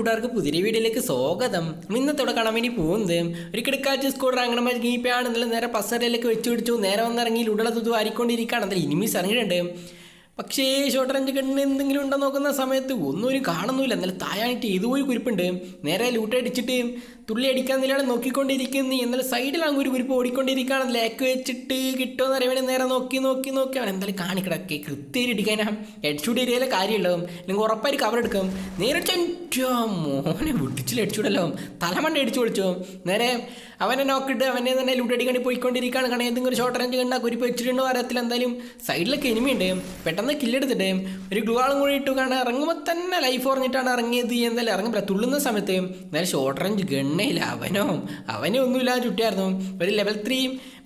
കൂട്ടുകാർക്ക് പുതിയ വീഡിയോയിലേക്ക് സ്വാഗതം. ഇന്നത്തോടെ കാണാൻ വേണ്ടി പോകുന്നത് ഒരു കിടക്കാച്ച് സ്കൂട്ടർ അങ്ങനെ ഗീപ്പയാണെന്നുള്ള നേരെ പസരയിലേക്ക് വെച്ച് പിടിച്ചു നേരെ വന്നിറങ്ങി ഉടല തുതു ആരിക്കൊണ്ടിരിക്കുകയാണ്. അതിൽ ഇനിമീസ് ഇറങ്ങിയിട്ടുണ്ട്. പക്ഷേ ഷോർട്ട് റേഞ്ച് കണ്ണിന് എന്തെങ്കിലും ഉണ്ടോ നോക്കുന്ന സമയത്ത് ഒന്നും ഒരു കാണുന്നില്ല എന്നാലും താഴായിട്ട് ഏതുപോയി കുരിപ്പുണ്ട്. നേരെ ലൂട്ടടിച്ചിട്ട് തുള്ളി അടിക്കാൻ നിലയാണ് നോക്കിക്കൊണ്ടിരിക്കുന്നു. എന്നാൽ സൈഡിലാണ് ഒരു കുരിപ്പ് ഓടിക്കൊണ്ടിരിക്കുകയാണ്. ലേക്ക് വെച്ചിട്ട് കിട്ടുമെന്ന് അറിയാൻ നേരെ നോക്കി നോക്കി നോക്കി. അവൻ എന്തായാലും കാണിക്കിടക്കെ കൃത്യം ഇടിക്കാനാ ഹെഡ്ഷൂട്ട് ഏരിയയിലെ കാര്യമുണ്ടാവും അല്ലെങ്കിൽ ഉറപ്പായിട്ട് കവർ എടുക്കും. നേരെ ചെന്റോ മോനെ വിട്ടിച്ചിൽ ഹെഡ്ഷൂട്ടല്ലോ തലമണ്ട അടിച്ചു വിളിച്ചു നേരെ അവനെ നോക്കിയിട്ട് അവനെ തന്നെ ലൂട്ടടിക്കണ്ടി പോയിക്കൊണ്ടിരിക്കുകയാണ്. കാരണം ഒരു ഷോർട്ട് റേഞ്ച് കണ്ടാൽ കുരിപ്പ് വെച്ചിട്ടുണ്ടോ അറിയത്തില്ല. എന്തായാലും സൈഡിലൊക്കെ എനിമിയുണ്ട് പെട്ടെന്ന് കില്ലെടുത്തിട്ട് ഒരു ഗ്ലുവാളും കൂടി ഇട്ടു കാരണം ഇറങ്ങുമ്പോൾ തന്നെ ലൈഫ് ഓർഞ്ഞിട്ടാണ് ഇറങ്ങിയത് എന്നല്ല ഇറങ്ങുമ്പോൾ തുള്ളുന്ന സമയത്ത്. എന്തായാലും ഷോർട്ട് റേഞ്ച് ഗണ്ണയില്ല അവനോ അവനെ ഒന്നുമില്ല ചുട്ടിയായിരുന്നു ഒരു ലെവൽ ത്രീ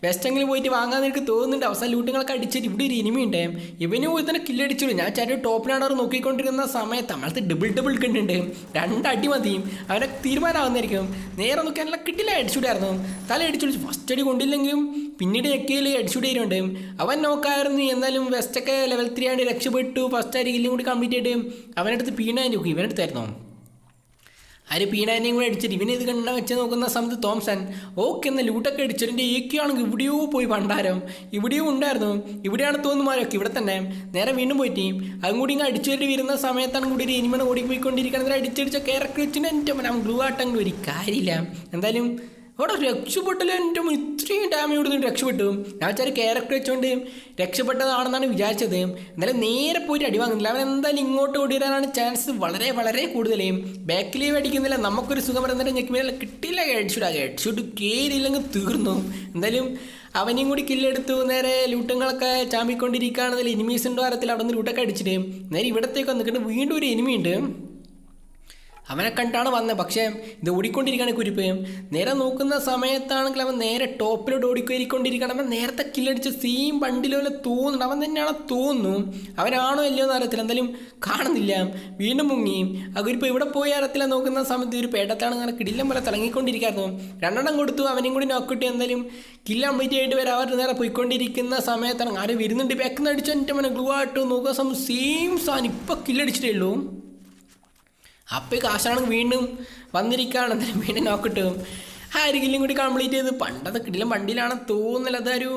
വെസ്റ്റെങ്കിലും പോയിട്ട് വാങ്ങാൻ എനിക്ക് തോന്നുന്നുണ്ട്. അവസാനം ലൂട്ടുകളൊക്കെ അടിച്ചിട്ട് ഇവിടെ ഒരു ഇനിമി ഉണ്ടേ. ഇവന് പോയി തന്നെ കില്ലടിച്ചുള്ളൂ ഞാൻ ചേട്ടൻ ടോപ്പ് അവർ നോക്കിക്കൊണ്ടിരുന്ന സമയത്ത് നമ്മളത്തെ ഡബിൾ ഡബിൾ കണ്ടുണ്ട് രണ്ടടി മതിയും അവനെ തീരുമാനമാകുന്നതായിരിക്കും നേരെ നോക്കി നല്ല കിട്ടില്ല അടിച്ചുവിടായിരുന്നു തല അടിച്ചു ഫസ്റ്റ് അടി കൊണ്ടില്ലെങ്കിലും പിന്നീട് എക്കയിൽ അടിച്ചുവിടേരുണ്ട് അവൻ നോക്കായിരുന്നു എന്നാലും വെസ്റ്റൊക്കെ ലെവൽ ത്രീ ആണ് രക്ഷപ്പെട്ടു. ഫസ്റ്റ് അരി കില്ലും കൂടി കംപ്ലീറ്റ് ആയിട്ട് അവനടുത്ത് പീണാൻ നോക്കി ഇവനടുത്തായിരുന്നു. ആര് പീനാനെയും കൂടെ അടിച്ചിട്ട് ഇവനെ ഇത് കണ്ട വെച്ച് നോക്കുന്ന സമയത്ത് തോംസൺ ഓക്കെ എന്ന ലൂട്ടൊക്കെ അടിച്ചിട്ട് ഏക്കിയാണെങ്കിൽ ഇവിടെയോ പോയി പണ്ടാരം ഇവിടെയോ ഉണ്ടായിരുന്നു. ഇവിടെയാണ് തോന്നുമാരൊക്കെ ഇവിടെ തന്നെ. നേരെ വീണ്ടും പോയിട്ട് അതും കൂടി ഇങ്ങനെ അടിച്ചുവരി വരുന്ന സമയത്താണ് കൂടി ഒരു ഇനിമണ് ഓടിപ്പോയിക്കൊണ്ടിരിക്കുന്നത് അടിച്ചടിച്ച കയറൊക്കെ വെച്ചിട്ട് എന്റെ ഗ്ലൂ ആട്ടെങ്കിലും ഒരു കാര്യമില്ല. എന്തായാലും അവിടെ രക്ഷപ്പെട്ടില്ല എന്റെ ഇത്രയും ഡാമേജ് കൊടുത്തിട്ട് രക്ഷപ്പെട്ടു. ഞാൻ വെച്ചാൽ ക്യാരക്ടർ വെച്ചുകൊണ്ട് രക്ഷപ്പെട്ടതാണെന്നാണ് വിചാരിച്ചത്. എന്നാലും നേരെ പോയിട്ട് അടി വാങ്ങുന്നില്ല. അവൻ എന്തായാലും ഇങ്ങോട്ട് ഓടിയിടാനാണ് ചാൻസ് വളരെ വളരെ കൂടുതൽ. ലീവ് അടിക്കുന്നില്ല. നമുക്കൊരു സുഖം വരുന്നിട്ട് ഞെക്കുമ്പോൾ കിട്ടിയില്ല ഹെഡ്ഷൂട്ട് ആ ഹെഡ്ഷൂട്ട് കയറിയില്ലെങ്കിൽ തീർന്നു. എന്തായാലും അവനെയും കൂടി കില്ലെടുത്തു നേരെ ലൂട്ടങ്ങളൊക്കെ ചാമ്പിക്കൊണ്ടിരിക്കുകയാണെന്നില്ല എനിമീസിന്റെ വാരത്തിൽ അവിടെ നിന്ന് ലൂട്ടൊക്കെ അടിച്ചിട്ട്. നേരെ ഇവിടത്തേക്ക് വന്നിട്ട് വീണ്ടും ഒരു എനിമി ഉണ്ട്. അവനെ കണ്ടാണ് വന്നത്. പക്ഷേ ഇത് ഓടിക്കൊണ്ടിരിക്കുകയാണ് കുരിപ്പ് നേരെ നോക്കുന്ന സമയത്താണെങ്കിൽ അവൻ നേരെ ടോപ്പിലോട്ട് ഓടിക്കേറിക്കൊണ്ടിരിക്കുകയാണ്. അവൻ നേരത്തെ കില്ലടിച്ച് സീം ബണ്ടിലോലെ തോന്നുന്നു. അവൻ തന്നെയാണ് തോന്നുന്നു. അവനാണോ അല്ലയോ എന്ന് അറിയത്തില്ല. എന്തായാലും കാണുന്നില്ല. വീണ്ടും മുങ്ങി. ആ കുരിപ്പ് ഇവിടെ പോയി അറിയത്തില്ല. നോക്കുന്ന സമയത്ത് ഒരു പേടത്താണ് അങ്ങനെ കിടിലം പോലെ തിളങ്ങിക്കൊണ്ടിരിക്കായിരുന്നു. രണ്ടെണ്ണം കൊടുത്തു. അവനെയും കൂടി നോക്കിട്ട് എന്തായാലും കില്ല കംപ്ലീറ്റ് ആയിട്ട് വരെ അവർ നേരെ പോയിക്കൊണ്ടിരിക്കുന്ന സമയത്താണ്. ആരും വരുന്നുണ്ട്? ബാക്കിൽ അടിച്ചു. എന്റെ മനെ ഗ്ലൂ ആയിട്ട് നോക്കുന്ന സമയം സെയിം സാധനം ഇപ്പം കില്ലടിച്ചിട്ടേ ഉള്ളൂ. അപ്പോൾ ഈ കാശാണെങ്കിൽ വീണ്ടും വന്നിരിക്കുകയാണ് എന്തായാലും വീണ്ടും നോക്കിട്ടും ആ അരികിലും കൂടി കംപ്ലീറ്റ് ചെയ്ത്. പണ്ടത്തെ കിടിലും വണ്ടിയിലാണ് തോന്നില്ല അതൊരു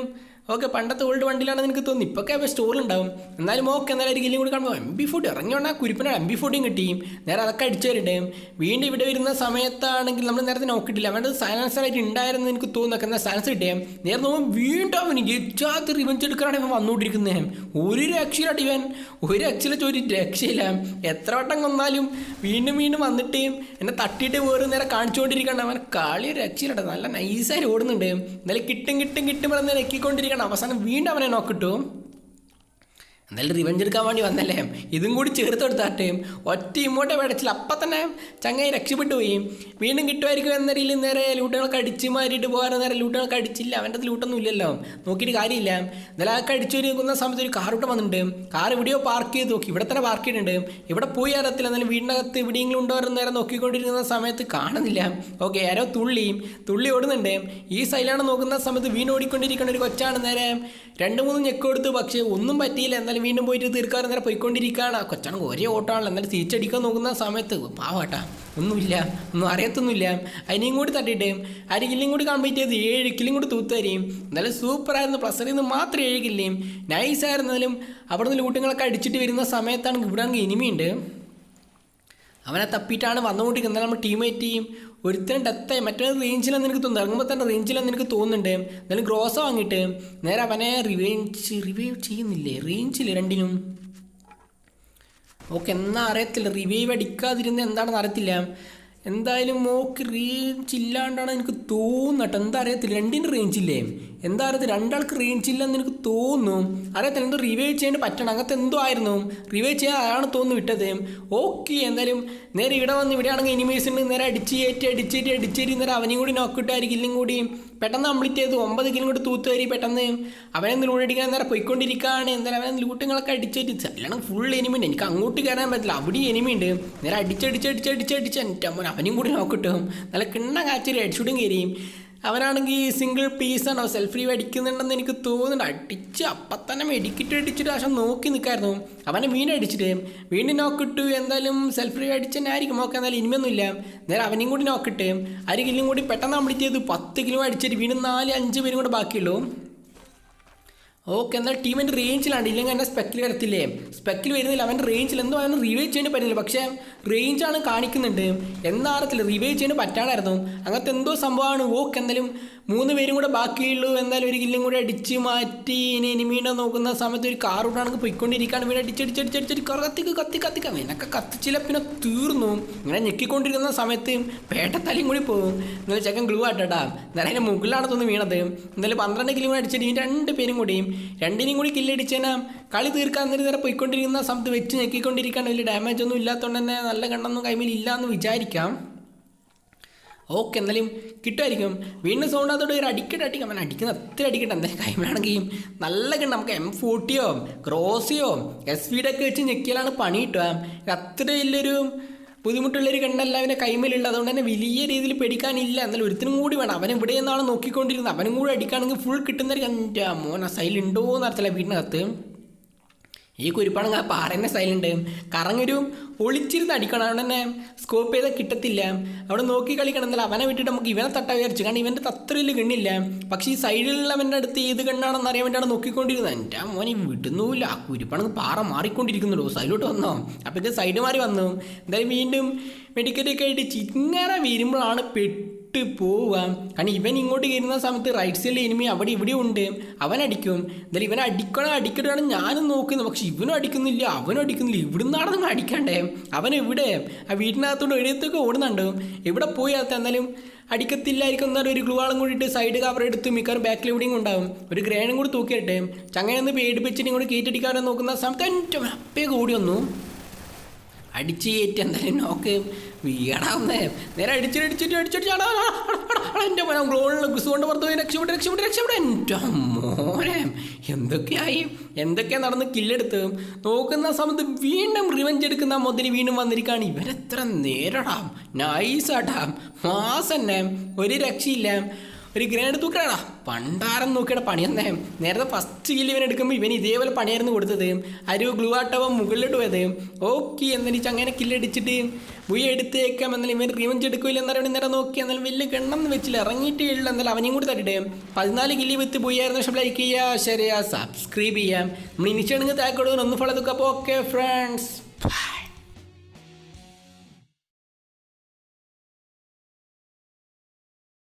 ഓക്കെ പണ്ടത്തെ ഓൾഡ് വണ്ടിയിലാണെന്ന് എനിക്ക് തോന്നുന്നു. ഇപ്പൊക്കെ അവ സ്റ്റോറിലുണ്ടാവും എന്നാലും ഓക്കെ എന്നാലും ഒരു കില്ലും കൂടി കാണുമ്പോൾ എം ബി ഫോർട്ടി ഇറങ്ങിയോണ്ട് ആ കുരിപ്പിന് എം ബി ഫോർട്ടിയും കിട്ടിയും നേരെ അതൊക്കെ അടിച്ചു വരുന്നുണ്ട് വീണ്ടും ഇവിടെ വരുന്ന സമയത്താണെങ്കിൽ നമ്മൾ നേരത്തെ നോക്കിയിട്ടില്ല. അവന്റെ സൈലൻസർ ആയിട്ട് ഉണ്ടായിരുന്നു എനിക്ക് തോന്നുന്നു. എന്നാൽ സൈലൻസ് കിട്ടിയേ. നേരെ നോക്കുമ്പോൾ വീണ്ടും അവന് എച്ചാത്ത റിവഞ്ച് എടുക്കാനാണ് ഇവൻ വന്നുകൊണ്ടിരിക്കുന്നത് ഒരു രക്ഷയിലാട്ട് ഇവൻ. ഒരു രക്ഷയിലെ ചോരി രക്ഷയില്ല. എത്ര വട്ടം കൊന്നാലും വീണ്ടും വീണ്ടും വന്നിട്ട് എന്നെ തട്ടിയിട്ട് വേറെ നേരെ കാണിച്ചുകൊണ്ടിരിക്കണം അവൻ കളി രക്ഷയിലാണ് നല്ല നൈസായി ഓടുന്നുണ്ട്. എന്നാലും കിട്ടും കിട്ടും കിട്ടും പറഞ്ഞ് നെക്കിക്കൊണ്ടിരിക്കണം അവസാനം വീണ്ടും അവനെ നോക്കിട്ടു. എന്തായാലും റിവഞ്ച് എടുക്കാൻ വേണ്ടി വന്നല്ലേ? ഇതും കൂടി ചേർത്ത് കൊടുത്താട്ടെ. ഒറ്റ ഇങ്ങോട്ടെ വേടച്ചില്ല അപ്പം തന്നെ ചങ്ങായി രക്ഷപ്പെട്ടു പോയി. വീണ്ടും കിട്ടുമായിരിക്കും എന്ന രീതിയിൽ നേരെ ലൂട്ടുകളൊക്കെ അടിച്ച് മാറിയിട്ട് പോകാൻ നേരെ ലൂട്ടുകളൊക്കെ അടിച്ചില്ല. അവന്റെ ലൂട്ടൊന്നും ഇല്ലല്ലോ നോക്കിയിട്ട് കാര്യമില്ല. എന്നാലും ആ അടിച്ചു വരുന്ന സമയത്ത് ഒരു ഇവിടെ വന്നിട്ടുണ്ട്. കാർ എവിടെയോ പാർക്ക് ചെയ്ത് നോക്കി. ഇവിടെ തന്നെ പാർക്ക് ചെയ്തിട്ടുണ്ട്. ഇവിടെ പോയി അറിയത്തില്ല. എന്നാലും വീടിനകത്ത് എവിടെയെങ്കിലും ഉണ്ടോ എന്ന് നേരെ നോക്കിക്കൊണ്ടിരിക്കുന്ന സമയത്ത് കാണുന്നില്ല. ഓക്കെ ആരോ തുള്ളി. തുള്ളി ഓടുന്നുണ്ട്. ഈ സൈഡിലാണ് നോക്കുന്ന സമയത്ത് വീണ് ഓടിക്കൊണ്ടിരിക്കുന്ന ഒരു കൊച്ചാണ് നേരെ രണ്ട് മൂന്ന് ഞെക്ക് കൊടുത്തു. പക്ഷേ ഒന്നും പറ്റിയില്ല. എന്നാലും വീണ്ടും പോയിട്ട് തീർക്കാറ് നേരെ പോയിക്കൊണ്ടിരിക്കുകയാണ്. കൊച്ചാണ് ഒരേ ഓട്ടമാണല്ലോ. എന്നാലും തിരിച്ചടിക്കാൻ നോക്കുന്ന സമയത്ത് പാവാട്ടാ ഒന്നുമില്ല ഒന്നും അറിയത്തൊന്നുമില്ല. അതിനെയും കൂടി തട്ടിയിട്ട് അര കില്ലും കൂടി കംപ്ലീറ്റ് ചെയ്ത് ഏഴ് കില്ലും കൂടി തൂത്തരിയും എന്നാലും സൂപ്പറായിരുന്നു പ്ലസറിൽ നിന്ന് മാത്രം ഏഴ് കില്ലേയും നൈസായിരുന്നാലും അവിടെ നിന്ന് ലൂട്ടുകളൊക്കെ അടിച്ചിട്ട് വരുന്ന സമയത്താണ് ഇവിടെ ആണെങ്കിൽ ഇനിമയുണ്ട്. അവനെ തപ്പിയിട്ടാണ് വന്നുകൊണ്ടിരിക്കുന്നത്. നമ്മൾ ടീമേറ്റ് ചെയ്യും ഒരുത്തരം ഡെത്തായി മറ്റേ റേഞ്ചിലെന്ന് എനിക്ക് തോന്നുന്നു ഇറങ്ങുമ്പോൾ തന്നെ റേഞ്ചിലെന്ന് എനിക്ക് തോന്നുന്നുണ്ട്. എന്നാലും ഗ്രോസ് വാങ്ങിയിട്ട് നേരെ അവനെ റിവേഞ്ച് റിവൈവ് ചെയ്യുന്നില്ലേ? റേഞ്ചിൽ രണ്ടിനും? ഓക്കെ എന്നാ അറിയത്തില്ല. റിവൈവ് അടിക്കാതിരുന്ന എന്താണെന്ന് അറിയത്തില്ല. എന്തായാലും മോക്ക് റേഞ്ച് ഇല്ലാണ്ടാണ് എനിക്ക് തോന്നട്ടെ എന്താ അറിയത്തില്ല? രണ്ടിന്റെ റേഞ്ച് ഇല്ലേ? എന്താ അറിയത്തില്ല രണ്ടാൾക്ക് റേഞ്ച് ഇല്ലെന്ന് എനിക്ക് തോന്നുന്നു അറിയത്തില്ല എന്തോ റിവൈവ് ചെയ്യേണ്ടി പറ്റണം അങ്ങനത്തെ എന്തോ ആയിരുന്നു. റിവൈവ് ചെയ്യാൻ അതാണ് തോന്നുന്നു വിട്ടത്. ഓക്കെ എന്തായാലും നേരെ ഇവിടെ വന്ന് ഇവിടെ ആണെങ്കിൽ എനിമേഴ്സ് ഉണ്ട്. നേരെ അടിച്ച് കയറ്റി അടിച്ചേറ്റി അടിച്ചേരി നേരെ അവനെയും കൂടി നോക്കിയിട്ടായിരിക്കും ഇല്ലെങ്കിൽ കൂടി. പെട്ടെന്ന് കംപ്ലീറ്റ് ചെയ്ത്. ഒമ്പത് കിലും കൂടി തൂത്ത് കയറി പെട്ടെന്ന്. അവനെ ലൂടിക്കാൻ നേരെ പോയിക്കൊണ്ടിരിക്കുകയാണ്. എന്തായാലും അവനെ ലൂട്ടുകളൊക്കെ അടിച്ചേറ്റി അല്ലാണ്ട് ഫുൾ എനിമി ഉണ്ട്. എനിക്ക് അങ്ങോട്ട് കയറാൻ പറ്റില്ല. അവിടെ എനിമി ഉണ്ട്. നേരെ അടിച്ചടിച്ചടിച്ചടിച്ചടിച്ച് എന്റെ അമ്മ അവനും കൂടി നോക്കിട്ടും നല്ല കിണ്ണ കാച്ചൊരു ഹെഡ് കയറിയും അവനാണെങ്കിൽ ഈ സിംഗിൾ പീസാണോ സെൽഫ് അടിക്കുന്നുണ്ടെന്ന് എനിക്ക് തോന്നുന്നുണ്ട്. അടിച്ച് അപ്പം തന്നെ അടിച്ചിട്ട് പക്ഷെ നോക്കി നിൽക്കായിരുന്നു അവനെ വീണ്ടും അടിച്ചിട്ട് വീണ്ടും നോക്കിട്ടു എന്തായാലും സെൽഫ് അടിച്ച് തന്നെ ആയിരിക്കും നോക്കാം എന്തായാലും ഇനിമൊന്നുമില്ല നേരെ അവനെയും കൂടി നോക്കിട്ട് ഒരു കിലും കൂടി പെട്ടെന്ന് കംപ്ലീറ്റ് ചെയ്തു പത്ത് കിലോ അടിച്ചിട്ട് വീണ്ടും നാല് അഞ്ച് പേരും കൂടെ ബാക്കിയുള്ളൂ. ഓക്കെ എന്നാൽ ടീമിന്റെ റേഞ്ചിലാണ് ഇല്ലെങ്കിൽ എന്റെ സ്പെക്കിൽ വരത്തില്ലേ? സ്പെക്കിൽ വരുന്നില്ല അവന്റെ റേഞ്ചിൽ എന്തോ അവൻ റിവൈവ് ചെയ്യാൻ പറ്റുന്നില്ല പക്ഷേ റേഞ്ചാണ് കാണിക്കുന്നുണ്ട്. എന്താ അറിയത്തില്ല. റിവൈവ് ചെയ്യാൻ പറ്റാണായിരുന്നു അങ്ങനത്തെ എന്തോ സംഭവമാണ്. ഓക്കെ എന്തായാലും മൂന്ന് പേരും കൂടെ ബാക്കിയുള്ളൂ. എന്തായാലും ഒരു കില്ലും കൂടെ അടിച്ച് മാറ്റി ഇനി എനിമീനെ നോക്കുന്ന സമയത്ത് ഒരു കാർ കൂടാണെങ്കിൽ പോയിക്കൊണ്ടിരിക്കുകയാണ്. വീട് അടിച്ചടിച്ചടിച്ചടിച്ചടി കത്തിക്ക് കത്തി കത്തിക്കാം എന്നൊക്കെ കത്തിച്ചില്ല പിന്നെ തീർന്നു. ഇങ്ങനെ ഞെക്കിക്കൊണ്ടിരിക്കുന്ന സമയത്ത് പേട്ടത്തലയും കൂടി പോകും. എന്നാലും ചെക്കൻ ഗ്ലൂ ആട്ടാ എന്നാലും അതിന്റെ മുകളിലാണ് തോന്നുന്നു വീണത്. എന്നാലും പന്ത്രണ്ട് കിലോ അടിച്ചിട്ട് ഈ രണ്ട് പേരും കൂടിയും രണ്ടിനെയും കൂടി കില്ലടിച്ചേനാ. കളി തീർക്കാൻ നേരം പോയിക്കൊണ്ടിരിക്കുന്ന സമയത്ത് വെച്ച് ഞെക്കിക്കൊണ്ടിരിക്കാൻ വലിയ ഡാമേജ് ഒന്നും ഇല്ലാത്തതുകൊണ്ട് തന്നെ നല്ല കണ്ണൊന്നും കൈമിൽ ഇല്ല എന്ന് വിചാരിക്കാം. ഓക്കെ എന്തായാലും കിട്ടുമായിരിക്കും. വീണ്ടും സൗണ്ടാത്തോട് ഒരു അടിക്കട്ടെ അടിക്കാം അവൻ അടിക്കുന്ന അത്ര അടിക്കട്ടെ. എന്തായാലും കൈമാണെങ്കിൽ നല്ല കണ്ട് നമുക്ക് എം ഫോർട്ടിയോ ക്രോസിയോ എസ് വിയുടെ ഒക്കെ വെച്ച് ഞെക്കിയാലാണ് പണി കിട്ടുക. അത്ര വലിയൊരു ബുദ്ധിമുട്ടുള്ളൊരു കണ്ടല്ല അവനെ കൈമേലുള്ളത് അതുകൊണ്ട് തന്നെ വലിയ രീതിയിൽ പേടിക്കാനില്ല. എന്നാലും ഒരുത്തിനും കൂടി വേണം. അവൻ ഇവിടെ നിന്നാണ് നോക്കിക്കൊണ്ടിരുന്നത്. അവനും കൂടി അടിക്കുകയാണെങ്കിൽ ഫുൾ കിട്ടുന്നവർ എന്റെ മോൻ ആ സൈലുണ്ടോ എന്നറിയത്തില്ല വീടിനകത്ത്. ഈ കുരിപ്പാണെങ്കിൽ ആ പാറേന്റെ സ്റ്റൈലുണ്ട് കറങ്ങൊരു ഒളിച്ചിരുന്ന് അടിക്കണം. അവിടെ തന്നെ സ്കോപ്പ് ചെയ്താൽ കിട്ടത്തില്ല. അവിടെ നോക്കി കളിക്കണം എന്നല്ല അവനെ വിട്ടിട്ട് നമുക്ക് ഇവനെ തട്ട വിചാരിച്ചു. കാരണം ഇവന്റെ അത്ര വലിയ കണ്ണില്ല പക്ഷേ ഈ സൈഡിലുള്ളവന്റെ അടുത്ത് ഏത് കണ്ണാണെന്ന് അറിയാൻ വേണ്ടിയാണ് നോക്കിക്കൊണ്ടിരുന്നത്. എന്റെ മോനെ വിടുന്നുമില്ല. ആ കുരിപ്പാണെങ്കിൽ പാറ മാറിക്കൊണ്ടിരിക്കുന്നുള്ളൂ സൈഡിലോട്ട് വന്നോ? അപ്പോൾ ഇത് സൈഡ് മാറി വന്നു. എന്തായാലും വീണ്ടും മെഡിക്കലൊക്കെ ആയിട്ട് ചിങ്ങനെ വരുമ്പോഴാണ് പെട്ട് വിട്ട് പോവാം. കാരണം ഇവൻ ഇങ്ങോട്ട് കയറുന്ന സമയത്ത് റൈറ്റ് സൈഡിൽ എനിമി അവിടെ ഇവിടെ ഉണ്ട്. അവൻ അടിക്കും. എന്തായാലും ഇവൻ അടിക്കണം അടിക്കട്ടാണ് ഞാനും നോക്കുന്നത്. പക്ഷെ ഇവനും അടിക്കുന്നില്ല അവനും അടിക്കുന്നില്ല. ഇവിടുന്നാണ് നമ്മൾ അടിക്കണ്ടേ? അവൻ എവിടെ? ആ വീട്ടിനകത്തോട്ട് എഴുത്തൊക്കെ ഓടുന്നുണ്ട്? എവിടെ പോയി അത് എന്നാലും അടിക്കത്തില്ലായിരിക്കും. എന്നാലും ഒരു ഗ്ലൂ ആളും കൂടിയിട്ട് സൈഡ് കവർ എടുത്ത് മിക്കവാറും ബാക്കിൽ എവിടെയും ഉണ്ടാവും ഒരു ഗ്രേനും കൂടി തൂക്കിയിട്ടെ ചങ്ങനെ ഒന്ന് പേടിപ്പിച്ചിട്ട് ഇങ്ങോട്ട് കയറ്റടിക്കാതെ നോക്കുന്ന സമയത്ത് എന്റെ അപ്പേ കൂടി വന്നു. അടിച്ച് കയറ്റി എന്തായാലും നോക്ക്. വീടാവുന്നേ നേരെ അടിച്ചിട്ട് അടിച്ചിട്ട് എന്റെ മോനെ ഗ്ലോണിൽ ഗുസുകൊണ്ട് പുറത്ത് പോയി. രക്ഷപ്പെട്ട് രക്ഷപ്പെട്ട് രക്ഷപ്പെട്ട്. എന്റെ മോനെ എന്തൊക്കെയായി? എന്തൊക്കെയാ നടന്ന് കില്ലെടുത്ത് നോക്കുന്ന സമയത്ത് വീണ്ടും റിവഞ്ച് എടുക്കുന്ന മുതൽ വീണ്ടും വന്നിരിക്കുകയാണ് ഇവരെത്ര നേരടാം? നൈസാട്ടാം മാസന്നെ. ഒരു രക്ഷയില്ല. ഒരു ഗ്രേഡ് തൂക്കടാ പണ്ടാരം നോക്കിയുടെ പണി തന്നെ നേരത്തെ ഫസ്റ്റ് കില്ല് ഇവൻ എടുക്കുമ്പോൾ ഇവൻ ഇതേപോലെ പണിയായിരുന്നു കൊടുത്തത്. അരു ഗ്ലൂ ആട്ടവൻ മുകളിലോട്ട് പോയത്. ഓക്കെ എന്നിട്ട് അങ്ങനെ കില്ലടിച്ചിട്ട് ബുയി എടുത്തേക്കാം. എന്നാലും ഇവൻ റിവഞ്ച് എടുക്കില്ല എന്നറിയാൻ നേരം നോക്കി. എന്നാലും വലിയ ഗണ്ണം വെച്ചില്ല. ഇറങ്ങിയിട്ടേ ഉള്ളൂ എന്നാലും അവനെയും കൂടി തരട്ടെ. പതിനാല് കില്ലി വിത്ത് ബുയായിരുന്നു പക്ഷേ ലൈക്ക് ചെയ്യുക ശരിയാ സബ്സ്ക്രൈബ് ചെയ്യാം. നമ്മൾ ഇനിഷ്യാണെങ്കിൽ താക്കോട് ഒന്ന് ഫോളോ നോക്കാം. അപ്പോൾ ഓക്കെ ഫ്രണ്ട്സ്